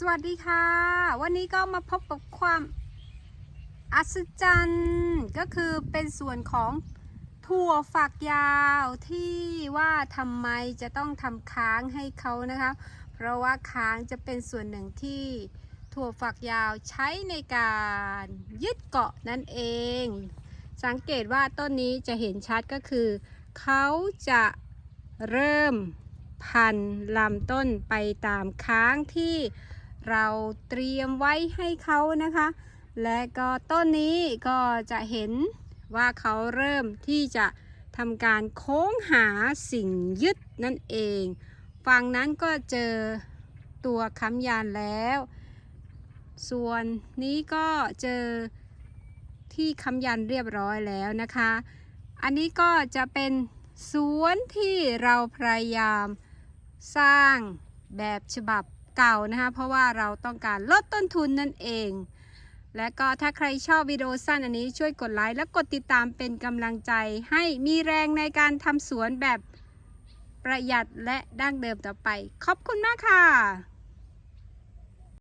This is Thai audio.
สวัสดีค่ะ วันนี้ก็มาพบกับความอัศจรรย์ก็คือเป็นส่วนของถั่วฝักยาวที่ว่าทำไมจะต้องทำค้างให้เขานะคะ เพราะว่าค้างจะเป็นส่วนหนึ่งที่ถั่วฝักยาวใช้ในการยึดเกาะนั่นเอง สังเกตว่าต้นนี้จะเห็นชัดก็คือ เขาจะเริ่มพันลำต้นไปตามค้างที่ เราเตรียมไว้ให้เขานะคะ และก็ต้นนี้ก็จะเห็นว่าเขาเริ่มที่จะทำการโค้งหาสิ่งยึดนั่นเอง ฝั่งนั้นก็เจอตัวค้ำยันแล้ว ส่วนนี้ก็เจอที่ค้ำยันเรียบร้อยแล้วนะคะ อันนี้ก็จะเป็นสวนที่เราพยายามสร้างแบบฉบับ เก่านะคะเพราะว่าเราต้องการลดต้นทุนนั่นเอง และก็ถ้าใครชอบวิดีโอสั้นอันนี้ช่วยกดไลค์และกดติดตามเป็นกำลังใจ ให้มีแรงในการทำสวนแบบประหยัดและดั้งเดิมต่อไป ขอบคุณมากค่ะ